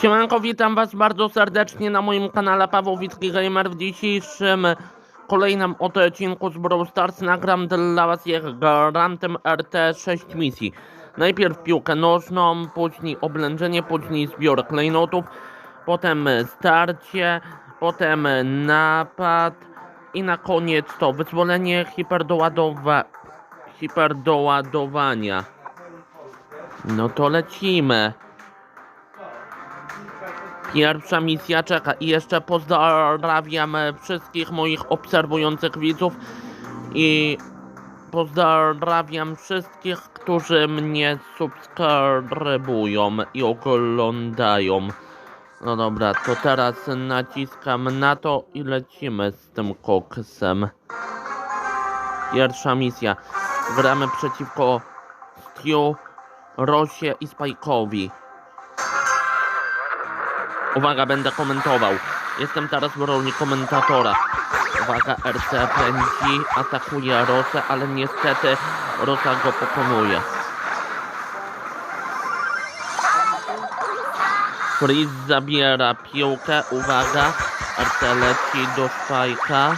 Siemanko, witam was bardzo serdecznie na moim kanale Paweł Witki Gamer. W dzisiejszym kolejnym oto odcinku z Brawl Stars nagram dla was jak garantem RT 6 misji. Najpierw piłkę nożną, później oblężenie, później zbiór klejnotów, potem starcie, potem napad i na koniec to wyzwolenie hiperdoładowa... hiperdoładowania. No to lecimy. Pierwsza misja czeka i jeszcze pozdrawiam wszystkich moich obserwujących widzów i pozdrawiam wszystkich, którzy mnie subskrybują i oglądają. No dobra, to teraz naciskam na to i lecimy z tym koksem. Pierwsza misja. Gramy przeciwko Stu, Rosie i Spike'owi. Uwaga, będę komentował. Jestem teraz w roli komentatora. Uwaga, RC pędzi, atakuje Rosę, ale niestety Rosa go pokonuje. Freeze zabiera piłkę, uwaga, RC leci do Spajka.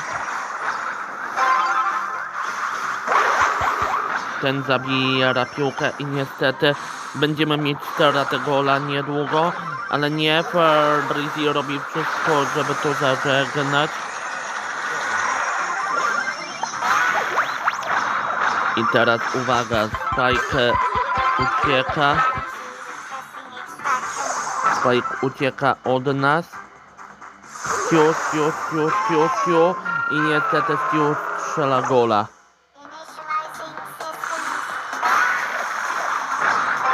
Ten zabiera piłkę i niestety będziemy mieć stratę gola niedługo, ale nie, Fabrizi robi wszystko, żeby to zażegnać. I teraz uwaga, Spike ucieka. Spike ucieka od nas. Fiu, fiu, fiu, fiu, fiu. I niestety Fiu strzela gola.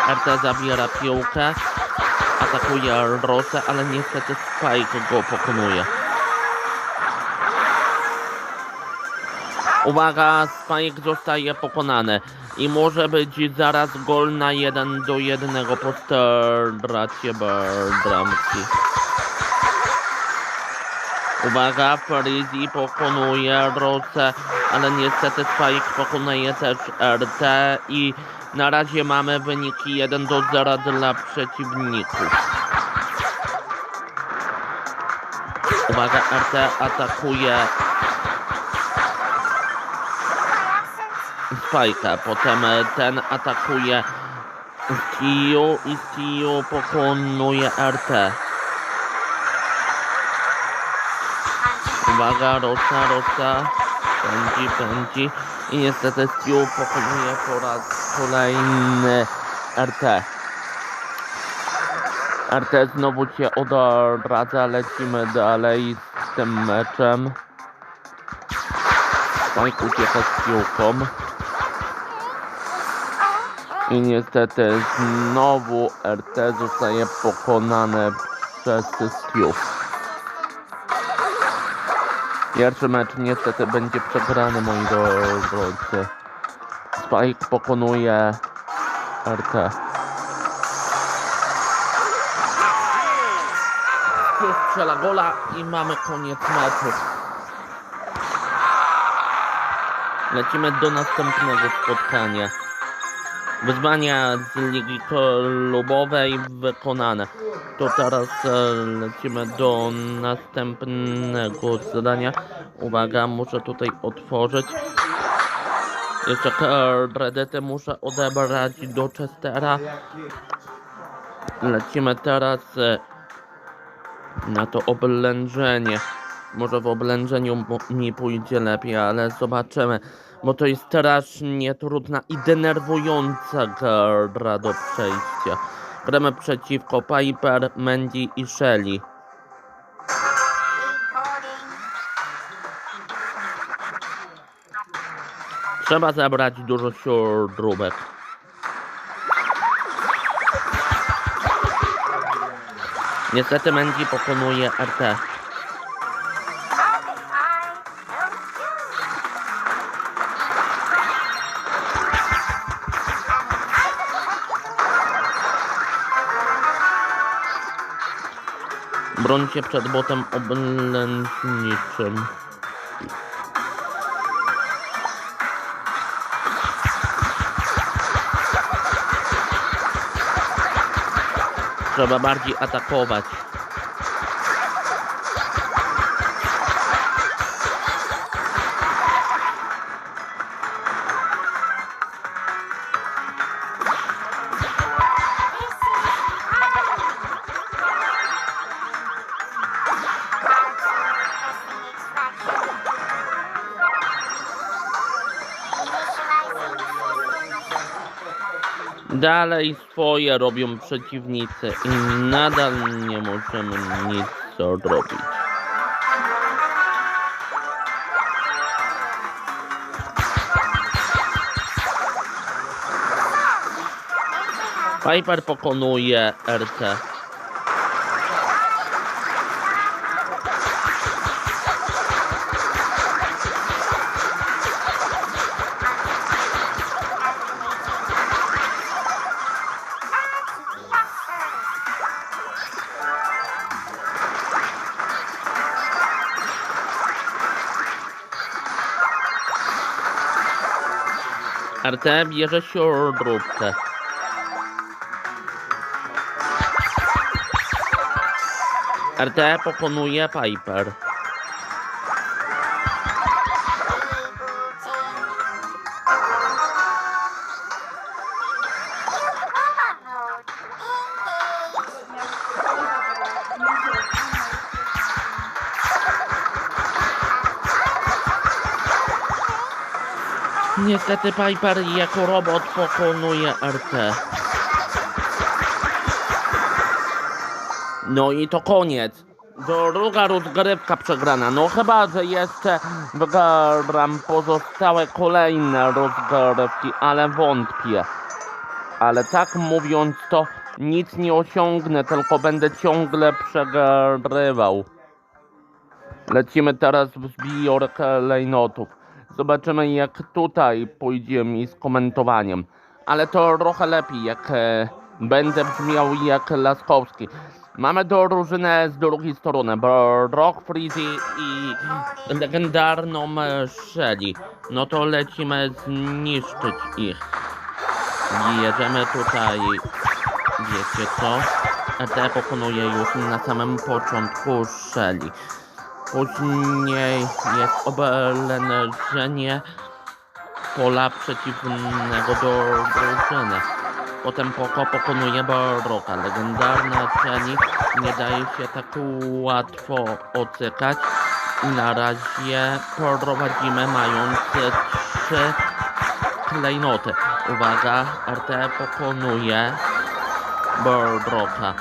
RT zabiera piłkę, atakuje Rosę, ale niestety Spike go pokonuje. Uwaga, Spike zostaje pokonany i może być zaraz gol na 1 do 1 po stracie bramki. Uwaga, Frizzy pokonuje Rosę, ale niestety Spike pokonuje też RT i na razie mamy wyniki 1 do 0 dla przeciwników. Uwaga, RT atakuje Spike'a, potem ten atakuje Tiu i Tiu pokonuje RT. Uwaga, Rosa, Rosa, pędzi, pędzi i niestety Stu pokonuje po raz kolejny RT. RT znowu się odradza, lecimy dalej z tym meczem. Spike ucieka z piłką. I niestety znowu RT zostaje pokonane przez Stu. Pierwszy mecz niestety będzie przegrany, moi drodzy. Spike pokonuje RT. Strzela gola i mamy koniec meczu. Lecimy do następnego spotkania. Wyzwania z ligi klubowej wykonane. To teraz e, lecimy do następnego zadania. Uwaga, muszę tutaj otworzyć. Jeszcze kredyty muszę odebrać do Chestera. Lecimy teraz e, na to oblężenie. Może w oblężeniu mi pójdzie lepiej, ale zobaczymy. Bo to jest strasznie trudna i denerwująca gra do przejścia. Gramy przeciwko Piper, Mandy i Shelly. Trzeba zebrać dużo śrubek. Niestety Mandy pokonuje RT. Broń się przed botem oblężniczym. Trzeba bardziej atakować. Dalej swoje robią przeciwnicy i nadal nie możemy nic zrobić. Piper pokonuje RT. RT bierze śrubkę. RT pokonuje Piper. Niestety Piper jako robot pokonuje RT. No i to koniec. Druga rozgrywka przegrana. No chyba, że jeszcze wygram pozostałe kolejne rozgrywki, ale wątpię. Ale tak mówiąc to nic nie osiągnę, tylko będę ciągle przegrywał. Lecimy teraz w zbiorkę lejnotów. Zobaczymy jak tutaj pójdzie mi z komentowaniem. Ale to trochę lepiej, jak e, będę brzmiał jak Laskowski. Mamy drużynę z drugiej strony, bo Rock Freezy i legendarną e, Shelly. No to lecimy zniszczyć ich. Jedziemy tutaj, wiecie co? ET pokonuje już na samym początku Shelly. Później jest oblężenie pola przeciwnego do drużyny. Potem Poko pokonuje Baroka. Legendarna Jenny nie daje się tak łatwo ocykać. I na razie prowadzimy mając trzy klejnoty. Uwaga, RT pokonuje Baroka.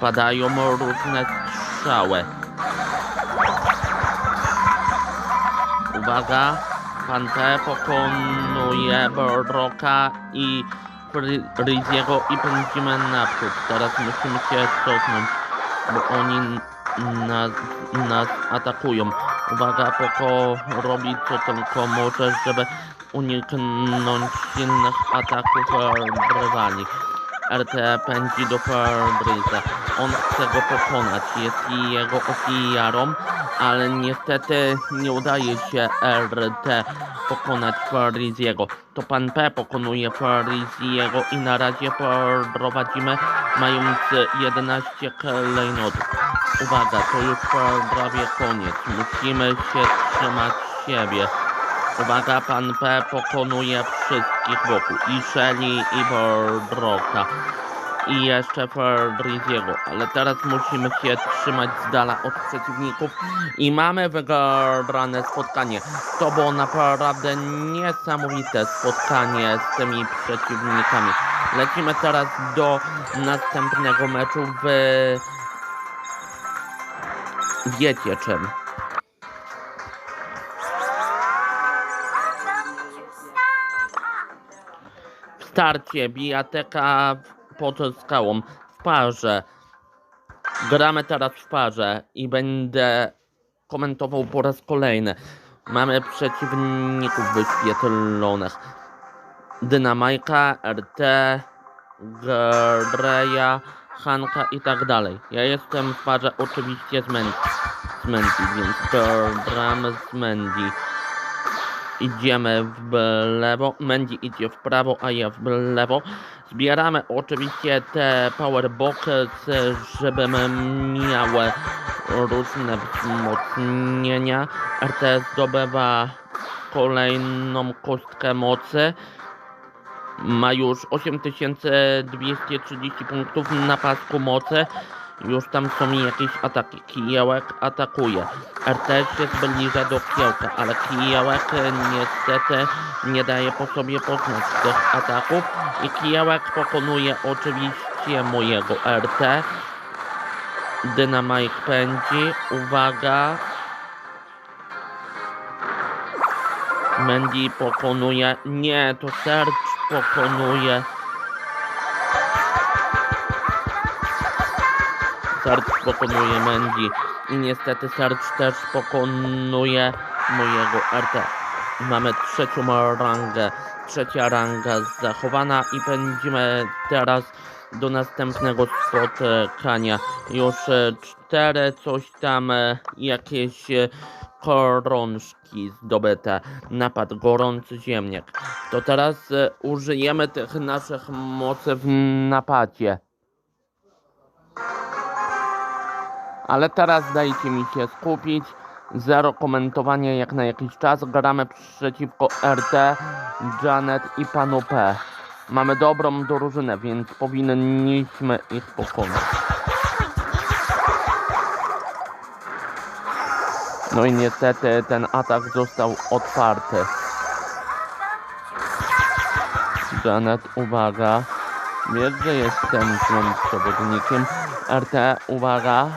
Padają różne strzały. Uwaga, pan T pokonuje Borroka i Riziego i pędzimy naprzód. Teraz musimy się cofnąć, bo oni nas, nas atakują. Uwaga, Poko robi co tylko może, żeby uniknąć silnych ataków rywali. RT pędzi do Fabriza. On chce go pokonać, jest jego ofiarą, ale niestety nie udaje się RT pokonać Fariziego. To pan P pokonuje Fariziego i na razie prowadzimy mając 11 klejnotów. Uwaga, to już prawie koniec. Musimy się trzymać siebie. Uwaga, pan P pokonuje wszystkich wokół. I Shelly, i Bordroka. I jeszcze Fabriziego. Ale teraz musimy się trzymać z dala od przeciwników. I mamy wygrane spotkanie. To było naprawdę niesamowite spotkanie z tymi przeciwnikami. Lecimy teraz do następnego meczu w... Wiecie czym. w starcie bijateka pod skałą w parze. Gramy teraz w parze i będę komentował po raz kolejny. Mamy przeciwników wyświetlonych. Dynamajka, RT, Greja, Hanka i tak dalej. Ja jestem w parze oczywiście z Mendy, z Mendy więc gram z Mendy. Idziemy w lewo, Mandy idzie w prawo, a ja w lewo. Zbieramy oczywiście te powerboxy, żeby miały różne wzmocnienia. RTS zdobywa kolejną kostkę mocy. Ma już 8230 punktów na pasku mocy. Już tam są jakieś ataki. Kijełek atakuje. RTS się zbliża do kiełka, ale Kijełek e, niestety nie daje po sobie poznać tych ataków. I Kijełek pokonuje oczywiście mojego RT. Dynamite pędzi. Uwaga. Mandy pokonuje. Nie, to Serge pokonuje. Serge pokonuje Mandy. I niestety Serge też pokonuje mojego RT. Mamy trzecią rangę. Trzecia ranga zachowana i pędzimy teraz do następnego spotkania. Już e, cztery coś tam e, jakieś e, korążki zdobyte. Napad gorący ziemniak. To teraz użyjemy tych naszych mocy w napadzie. Ale teraz dajcie mi się skupić. Zero komentowania jak na jakiś czas. Gramy przeciwko RT, Janet i panu P. Mamy dobrą drużynę, więc powinniśmy ich pokonać. No i niestety ten atak został otwarty. Janet, uwaga. Wiesz, że jestem złym przewodnikiem. RT, uwaga.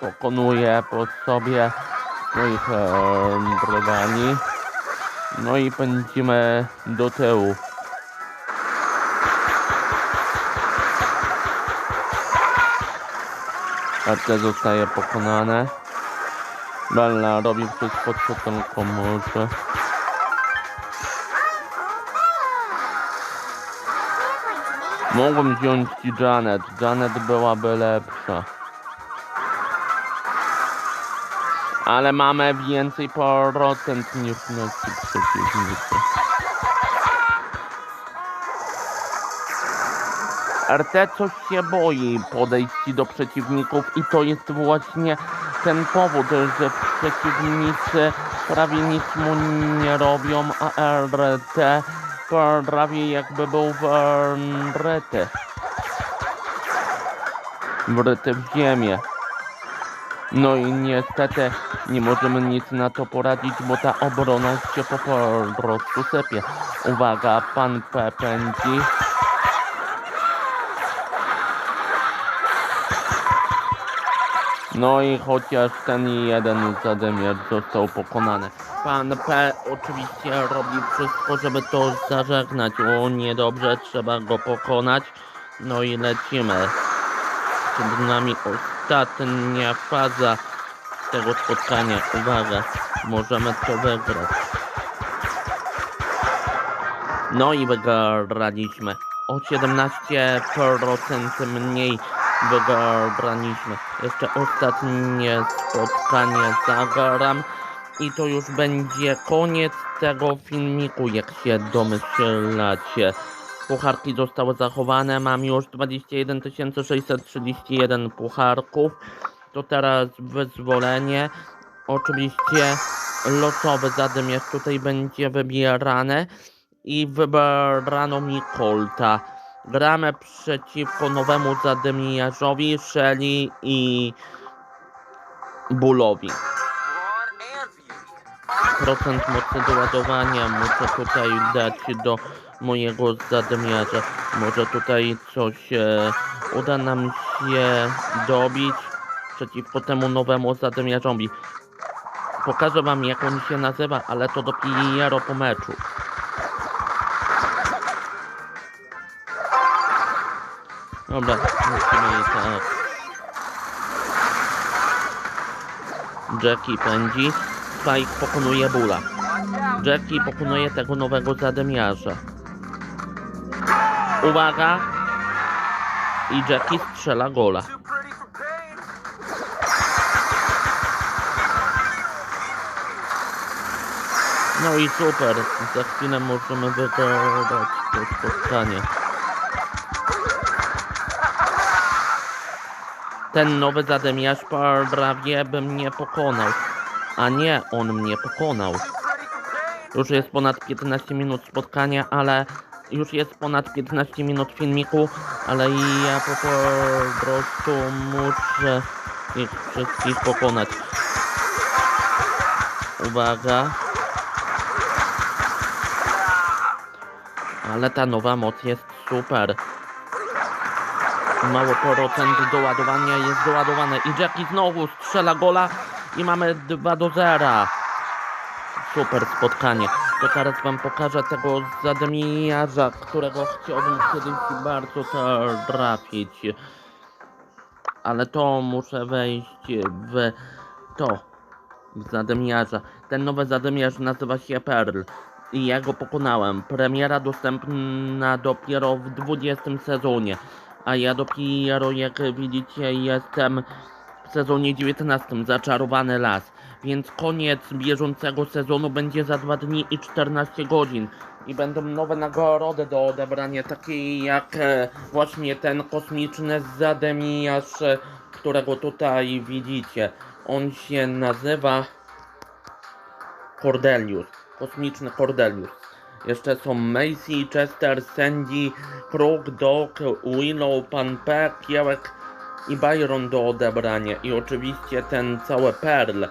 Pokonuje po sobie swoich e. No i pędzimy do tyłu. RT zostaje pokonane. Bella robi wszystko, co tylko może. Mogłem wziąć Janet. Janet byłaby lepsza. Ale mamy więcej procent niż nasi przeciwnicy. RT coś się boi podejść do przeciwników i to jest właśnie ten powód, że przeciwnicy prawie nic mu nie robią, a RT prawie jakby był wryty. Wryty w ziemię. No i niestety nie możemy nic na to poradzić, bo ta obrona się po prostu sypie. Uwaga, pan P pędzi. No i chociaż ten jeden zadymiarz został pokonany. Pan P oczywiście robi wszystko, żeby to zażegnać. O niedobrze, trzeba go pokonać. No i lecimy. Przed nami ostatnia faza tego spotkania. Uwaga, możemy to wygrać. No i wygraliśmy. O 17% mniej wygraliśmy. Jeszcze ostatnie spotkanie zagram. I to już będzie koniec tego filmiku, jak się domyślacie. Pucharki zostały zachowane, mam już 21 631 pucharków. To teraz wyzwolenie. Oczywiście losowy zadymiarz tutaj będzie wybierane. I wybrano mi Colta. Gramy przeciwko nowemu zadymiarzowi, Shelly i Bullowi. Procent mocy doładowania muszę tutaj dać do mojego zadymiarza. Może tutaj coś e, uda nam się dobić przeciwko temu nowemu zadymiarzowi. Pokażę wam jak on się nazywa, ale to dopiero po meczu. Dobra, musimy tak. Jackie pędzi. Spike pokonuje Bula. Jackie pokonuje tego nowego zadymiarza. Uwaga. I Jackie strzela gola. No i super. Za chwilę możemy wygrać to spotkanie. Ten nowy zademiarz prawie by mnie pokonał. A nie, on mnie pokonał. Już jest ponad 15 minut spotkania, ale już jest ponad 15 minut filmiku, ale ja po prostu muszę ich wszystkich pokonać. Uwaga. Ale ta nowa moc jest super. Mało procent doładowania jest doładowane. I Jackie znowu strzela gola i mamy 2 do 0. Super spotkanie. To teraz wam pokażę tego zadymiarza, którego chciałbym kiedyś bardzo trafić. Ale to muszę wejść w to. W zadymiarza. Ten nowy zadymiarz nazywa się Pearl. I ja go pokonałem. Premiera dostępna dopiero w 20 sezonie. A ja dopiero jak widzicie jestem w sezonie 19 Zaczarowany Las. Więc koniec bieżącego sezonu będzie za 2 dni i 14 godzin. I będą nowe nagrody do odebrania, takie jak e, właśnie ten kosmiczny zadymiarz, e, którego tutaj widzicie. On się nazywa Cordelius. Kosmiczny Cordelius. Jeszcze są Macy, Chester, Sandy, Kruk, Doc, Willow, Pan P, Kiełek i Byron do odebrania. I oczywiście ten cały Pearl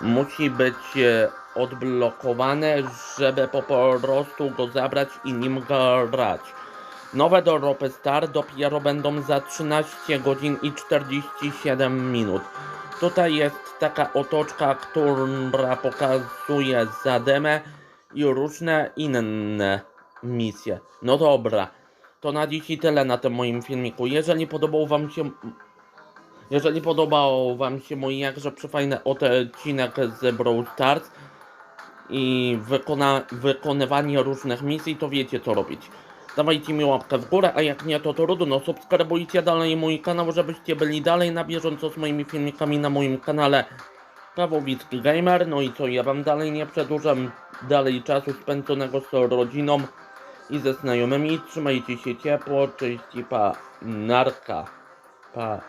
musi być e, odblokowany, żeby po prostu go zabrać i nim grać. Nowe doropy Star dopiero będą za 13 godzin i 47 minut. Tutaj jest taka otoczka, która pokazuje zademę i różne inne misje. No dobra, to na dziś tyle na tym moim filmiku. Jeżeli podobał wam się jeżeli podobał wam się mój jakże przefajny odcinek z Brawl Stars i wykona, wykonywanie różnych misji, to wiecie co robić. Dawajcie mi łapkę w górę, a jak nie to trudno, subskrybujcie dalej mój kanał, żebyście byli dalej na bieżąco z moimi filmikami na moim kanale Pawłowicki Gamer. No i co, ja wam dalej nie przedłużam dalej czasu spędzonego z rodziną i ze znajomymi. Trzymajcie się ciepło, cześć i pa, narka, pa.